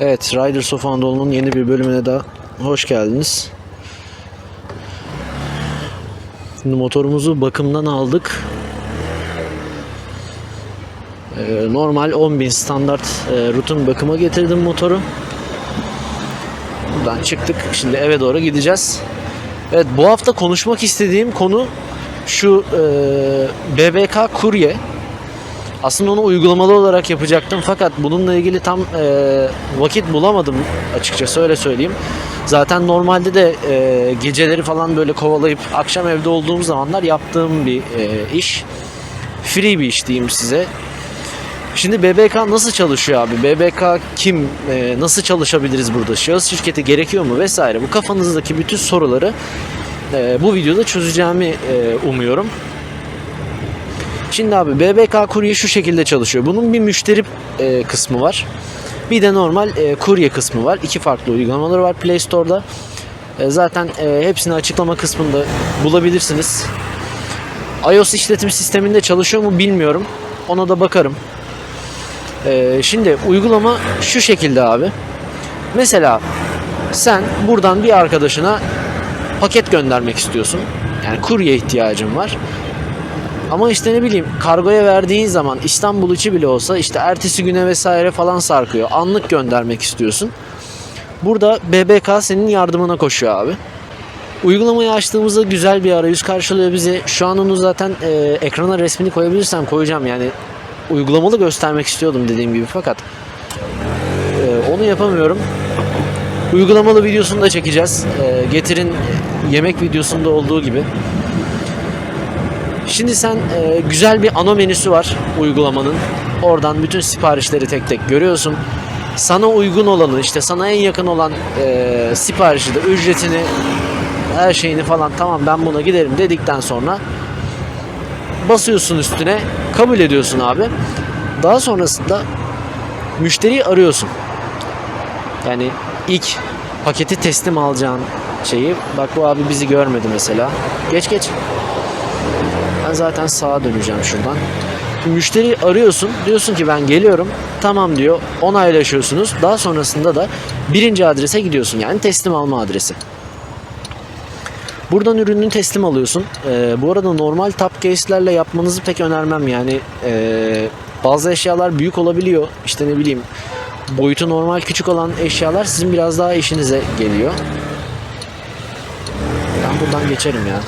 Evet, Riders of Anadolu'nun yeni bir bölümüne daha hoş geldiniz. Şimdi motorumuzu bakımdan aldık. Ee, normal 10.000 standart e, rutun bakıma getirdim motoru. Buradan çıktık. Şimdi eve doğru gideceğiz. Evet, bu hafta konuşmak istediğim konu şu e, BBK kurye. Aslında onu uygulamalı olarak yapacaktım fakat bununla ilgili tam e, vakit bulamadım açıkçası öyle söyleyeyim. Zaten normalde de e, geceleri falan böyle kovalayıp akşam evde olduğum zamanlar yaptığım bir e, iş. Free bir iş diyeyim size. Şimdi BBK nasıl çalışıyor abi? BBK kim? E, nasıl çalışabiliriz burada? Şahıs şirketi gerekiyor mu? Vesaire. Bu kafanızdaki bütün soruları e, bu videoda çözeceğimi e, umuyorum. Şimdi abi BBK kurye şu şekilde çalışıyor. Bunun bir müşteri e, kısmı var. Bir de normal e, kurye kısmı var. İki farklı uygulamaları var Play Store'da. E, zaten e, hepsini açıklama kısmında bulabilirsiniz. iOS işletim sisteminde çalışıyor mu bilmiyorum. Ona da bakarım. E, şimdi uygulama şu şekilde abi. Mesela sen buradan bir arkadaşına paket göndermek istiyorsun. Yani kurye ihtiyacın var. Ama işte ne bileyim kargoya verdiğin zaman İstanbul içi bile olsa işte ertesi güne vesaire falan sarkıyor. Anlık göndermek istiyorsun. Burada BBK senin yardımına koşuyor abi. Uygulamayı açtığımızda güzel bir arayüz karşılıyor bizi. Şu an onu zaten e, ekrana resmini koyabilirsem koyacağım yani. Uygulamalı göstermek istiyordum dediğim gibi fakat e, onu yapamıyorum. Uygulamalı videosunu da çekeceğiz. E, getirin yemek videosunda olduğu gibi. Şimdi sen e, güzel bir ana menüsü var uygulamanın. Oradan bütün siparişleri tek tek görüyorsun. Sana uygun olanı işte sana en yakın olan e, siparişi de ücretini her şeyini falan tamam ben buna giderim dedikten sonra basıyorsun üstüne kabul ediyorsun abi. Daha sonrasında müşteriyi arıyorsun. Yani ilk paketi teslim alacağın şeyi bak bu abi bizi görmedi mesela. Geç geç. Ben zaten sağa döneceğim şuradan. Müşteri arıyorsun. Diyorsun ki ben geliyorum. Tamam diyor. Onaylaşıyorsunuz. Daha sonrasında da birinci adrese gidiyorsun. Yani teslim alma adresi. Buradan ürününü teslim alıyorsun. Ee, bu arada normal top case'lerle yapmanızı pek önermem. Yani ee, bazı eşyalar büyük olabiliyor. İşte ne bileyim boyutu normal küçük olan eşyalar sizin biraz daha işinize geliyor. Ben buradan geçerim ya.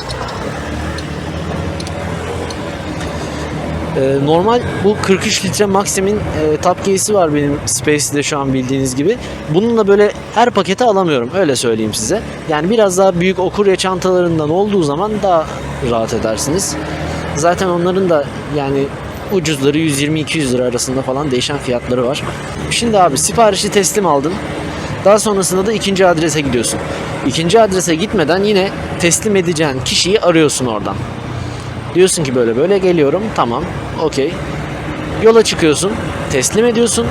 Ee, normal bu 43 litre Maxim'in e, top case'i var benim Space'de şu an bildiğiniz gibi. Bununla böyle her paketi alamıyorum öyle söyleyeyim size. Yani biraz daha büyük okurya çantalarından olduğu zaman daha rahat edersiniz. Zaten onların da yani ucuzları 120-200 lira arasında falan değişen fiyatları var. Şimdi abi siparişi teslim aldın. Daha sonrasında da ikinci adrese gidiyorsun. İkinci adrese gitmeden yine teslim edeceğin kişiyi arıyorsun oradan. Diyorsun ki böyle böyle geliyorum. Tamam. Okey. Yola çıkıyorsun. Teslim ediyorsun.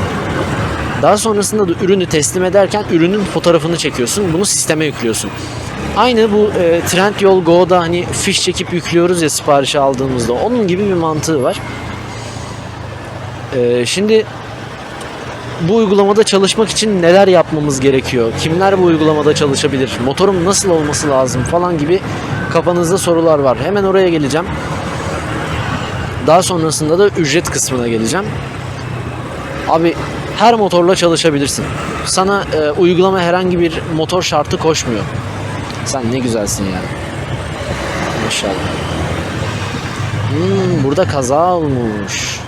Daha sonrasında da ürünü teslim ederken ürünün fotoğrafını çekiyorsun. Bunu sisteme yüklüyorsun. Aynı bu e, Trendyol Go'da hani fiş çekip yüklüyoruz ya siparişi aldığımızda. Onun gibi bir mantığı var. E, şimdi bu uygulamada çalışmak için neler yapmamız gerekiyor? Kimler bu uygulamada çalışabilir? Motorum nasıl olması lazım falan gibi kafanızda sorular var. Hemen oraya geleceğim. Daha sonrasında da ücret kısmına geleceğim. Abi her motorla çalışabilirsin. Sana e, uygulama herhangi bir motor şartı koşmuyor. Sen ne güzelsin ya. Maşallah. Hmm, burada kaza olmuş.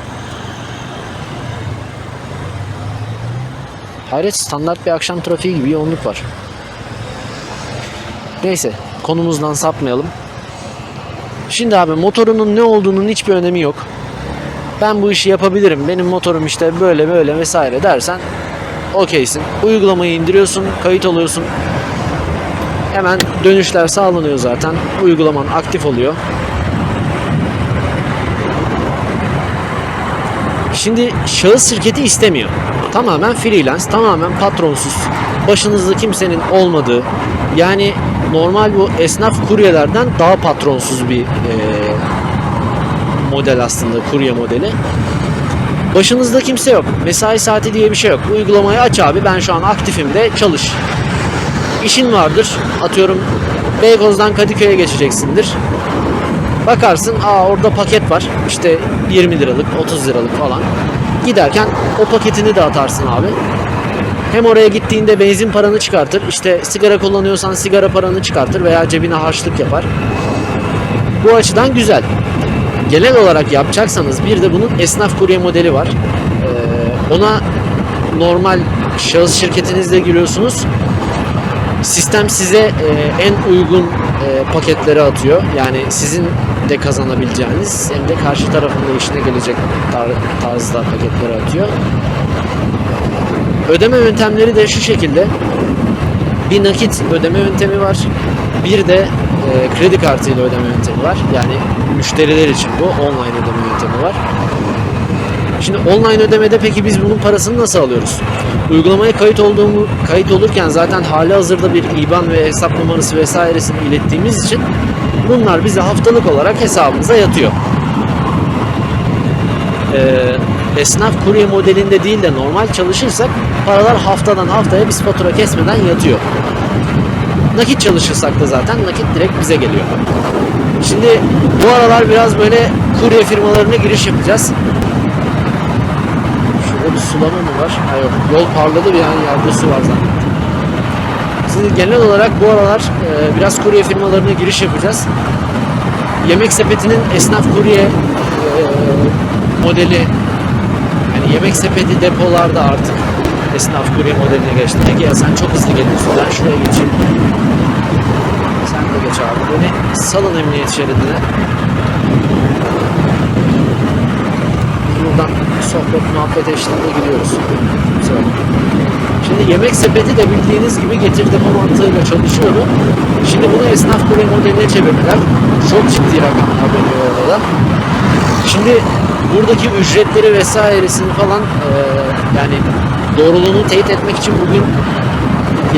Hayret standart bir akşam trafiği gibi yoğunluk var. Neyse konumuzdan sapmayalım. Şimdi abi motorunun ne olduğunun hiçbir önemi yok. Ben bu işi yapabilirim. Benim motorum işte böyle böyle vesaire dersen okeysin. Uygulamayı indiriyorsun, kayıt oluyorsun. Hemen dönüşler sağlanıyor zaten. Uygulaman aktif oluyor. Şimdi şahıs şirketi istemiyor. Tamamen freelance, tamamen patronsuz. Başınızda kimsenin olmadığı. Yani normal bu esnaf kuryelerden daha patronsuz bir e, model aslında kurye modeli. Başınızda kimse yok. Mesai saati diye bir şey yok. Uygulamayı aç abi. Ben şu an aktifim de çalış. İşin vardır. Atıyorum Beykoz'dan Kadıköy'e geçeceksindir. Bakarsın aa orada paket var. İşte 20 liralık, 30 liralık falan. Giderken o paketini de atarsın abi. Hem oraya gittiğinde benzin paranı çıkartır. İşte sigara kullanıyorsan sigara paranı çıkartır veya cebine harçlık yapar. Bu açıdan güzel. Genel olarak yapacaksanız bir de bunun esnaf kurye modeli var. Ee, ona normal şahıs şirketinizle giriyorsunuz. Sistem size e, en uygun e, paketleri atıyor. Yani sizin de kazanabileceğiniz hem de karşı tarafın da işine gelecek tar- tarzda paketleri atıyor. Ödeme yöntemleri de şu şekilde. Bir nakit ödeme yöntemi var. Bir de e, kredi kartıyla ödeme yöntemi var. Yani müşteriler için bu online ödeme yöntemi var. Şimdi online ödemede peki biz bunun parasını nasıl alıyoruz? Uygulamaya kayıt olduğumu kayıt olurken zaten hali hazırda bir IBAN ve hesap numarası vesairesini ilettiğimiz için bunlar bize haftalık olarak hesabımıza yatıyor. Ee, esnaf kurye modelinde değil de normal çalışırsak paralar haftadan haftaya biz fatura kesmeden yatıyor. Nakit çalışırsak da zaten nakit direkt bize geliyor. Şimdi bu aralar biraz böyle kurye firmalarına giriş yapacağız. Şurada bir sulama mı var? Ha yok. Yol parladı bir an yerde su var zannettim. Şimdi genel olarak bu aralar e, biraz kurye firmalarına giriş yapacağız. Yemek sepetinin esnaf kurye e, modeli yani yemek sepeti depolarda artık esnaf kurye modeline geçti. Peki ya sen çok hızlı geliyorsun. Ben şuraya geçeyim. Sen de geç abi. Beni salın emniyet şeridine. Buradan sohbet muhabbet eşliğinde gidiyoruz. Şimdi yemek sepeti de bildiğiniz gibi getir depo mantığıyla çalışıyordu. Şimdi bunu esnaf kurye modeline çevirdiler. Çok ciddi rakamlar veriyor orada. Şimdi buradaki ücretleri vesairesini falan e, yani doğruluğunu teyit etmek için bugün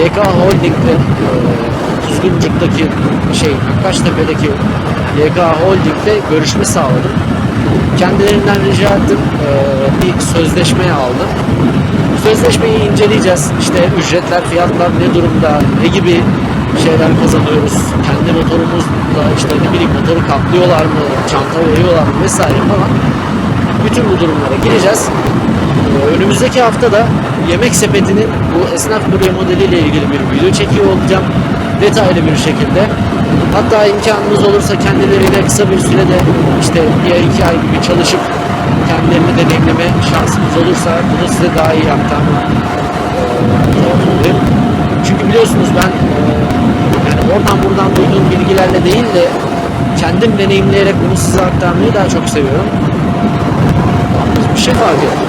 YK Holding'de e, Kuzguncuk'taki şey Kaştepe'deki YK Holding'de görüşme sağladım. Kendilerinden rica ettim. e, bir sözleşmeye aldım. Sözleşmeyi inceleyeceğiz. İşte ücretler, fiyatlar ne durumda, ne gibi şeyler kazanıyoruz. Kendi motorumuzla işte ne bileyim motoru kaplıyorlar mı, çanta veriyorlar mı vesaire falan. Bütün bu durumlara gireceğiz. Ee, Önümüzdeki hafta da yemek sepetinin bu esnaf kurye modeliyle ilgili bir video çekiyor olacağım. Detaylı bir şekilde. Hatta imkanımız olursa kendileriyle kısa bir sürede işte ay iki ay gibi çalışıp kendilerini deneyimleme şansımız olursa bunu size daha iyi aktarmak e, Çünkü biliyorsunuz ben e, yani oradan buradan duyduğum bilgilerle değil de kendim deneyimleyerek bunu size aktarmayı daha çok seviyorum. Bir şey fark ettim.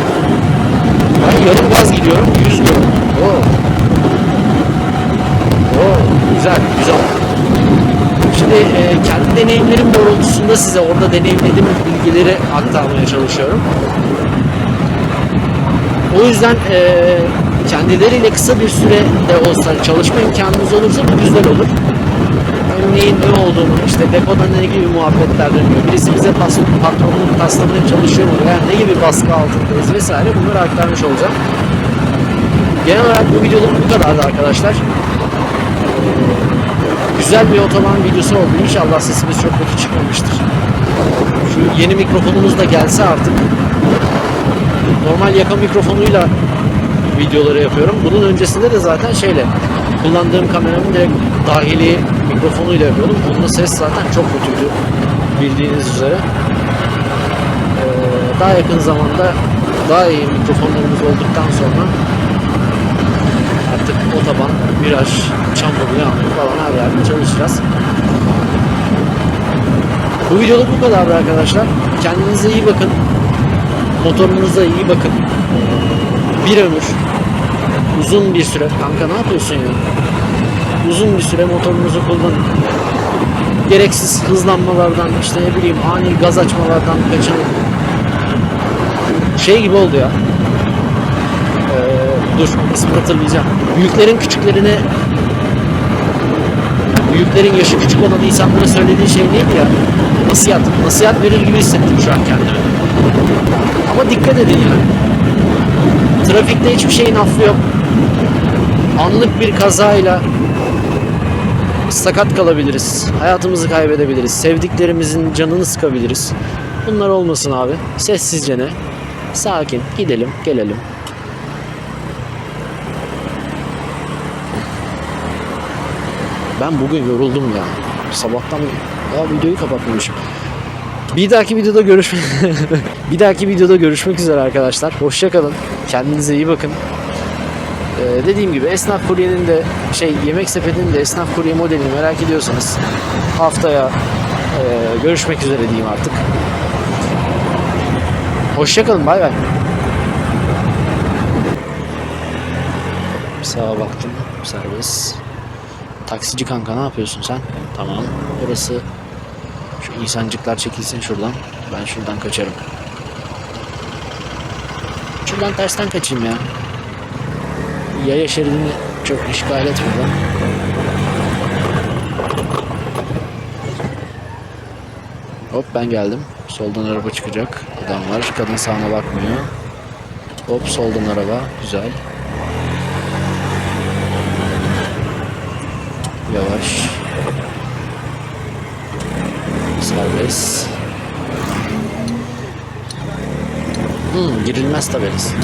Ben yarım gaz gidiyorum, 100 diyorum. Oo. Oo, güzel, güzel. Şimdi e, kendi deneyimlerim doğrultusunda size orada deneyimlediğim bilgileri aktarmaya çalışıyorum. O yüzden e, kendileriyle kısa bir süre de olsa çalışma imkanınız olursa bu güzel olur. Neyin ne olduğunu, işte depoda ne gibi muhabbetler dönüyor, birisi bize pas, patronluk taslamaya çalışıyor mu veya ne gibi baskı altındayız vesaire bunları aktarmış olacağım. Genel olarak bu videoluk bu kadardı arkadaşlar. Güzel bir otoban videosu oldu. İnşallah sesimiz çok kötü çıkmamıştır. Şu yeni mikrofonumuz da gelse artık. Normal yaka mikrofonuyla videoları yapıyorum. Bunun öncesinde de zaten şeyle kullandığım kameramın direkt dahili mikrofonuyla yapıyordum. Onunla ses zaten çok kötüydü bildiğiniz üzere. Ee, daha yakın zamanda daha iyi mikrofonlarımız olduktan sonra artık otoban, viraj, çamur, yağmur falan her yerde çalışacağız. Bu videoluk bu kadardı arkadaşlar. Kendinize iyi bakın. Motorunuza iyi bakın. Bir ömür. Uzun bir süre. Kanka ne yapıyorsun ya? Uzun bir süre motorunuzu kullanın. Gereksiz hızlanmalardan, işte ne bileyim ani gaz açmalardan kaçının. Şey gibi oldu ya. Ee, dur ismini hatırlayacağım. Büyüklerin küçüklerine büyüklerin yaşı küçük olan insanlara söylediği şey neydi ya? Nasihat. Nasihat verir gibi hissettim şu an kendimi. Ama dikkat edin yani. Trafikte hiçbir şeyin affı yok. Anlık bir kazayla sakat kalabiliriz. Hayatımızı kaybedebiliriz. Sevdiklerimizin canını sıkabiliriz. Bunlar olmasın abi. Sessizce ne? Sakin. Gidelim, gelelim. Ben bugün yoruldum ya. Sabahtan ya videoyu kapatmamışım. Bir dahaki videoda görüşmek Bir dahaki videoda görüşmek üzere arkadaşlar. Hoşça kalın. Kendinize iyi bakın. Ee, dediğim gibi esnaf kuryenin de şey yemek sepetinin de esnaf kurye modelini merak ediyorsanız haftaya e, görüşmek üzere diyeyim artık. Hoşça kalın. Bay bay. Sağa baktım. Serbest. Taksici kanka ne yapıyorsun sen? Tamam. Burası şu insancıklar çekilsin şuradan. Ben şuradan kaçarım. Şuradan tersten kaçayım ya. Yaya şeridini çok işgal etmeden. Hop ben geldim. Soldan araba çıkacak. Adam var. Kadın sağına bakmıyor. Hop soldan araba. Güzel. Yavaş. Serbest. Hmm, girilmez tabelası.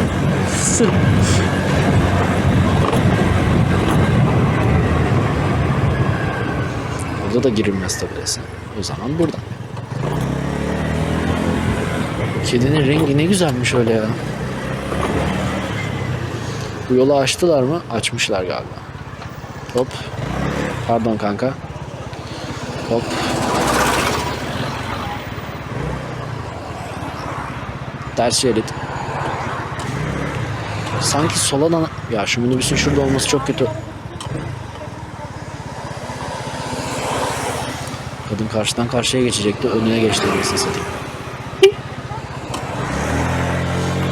Burada da girilmez tabelası. O zaman burada. Kedinin rengi ne güzelmiş öyle ya. Bu yolu açtılar mı? Açmışlar galiba. Hop. Pardon kanka. Hop. Ters şerit. Sanki sola da... Ya şu minibüsün şurada olması çok kötü. Kadın karşıdan karşıya geçecekti. Önüne geçti. Neyse satayım.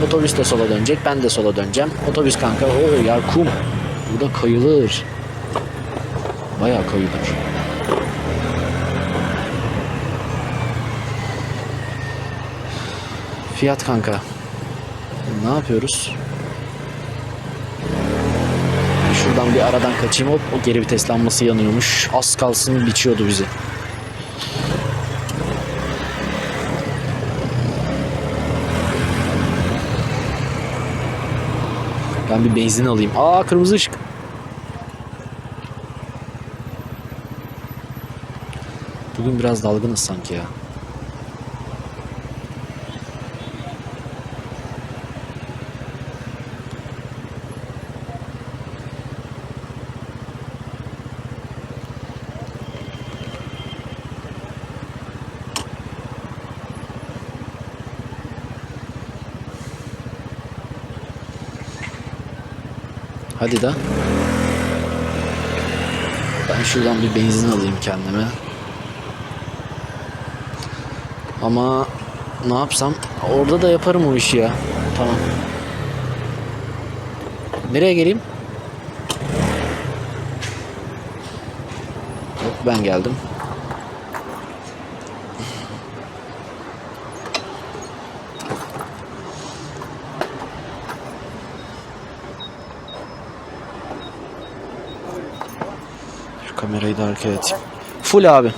Otobüs de sola dönecek. Ben de sola döneceğim. Otobüs kanka. Oo ya kum. Burada kayılır. Bayağı kayılır. Fiyat kanka. Ne yapıyoruz? Şuradan bir aradan kaçayım hop o geri vites lambası yanıyormuş. Az kalsın biçiyordu bizi. Ben bir benzin alayım. Aa kırmızı ışık. Bugün biraz dalgınız sanki ya. Hadi da. Ben şuradan bir benzin alayım kendime. Ama ne yapsam? Orada da yaparım o işi ya. Tamam. Nereye geleyim? Yok ben geldim. Kamerayı da arkaya atayım. Full abi.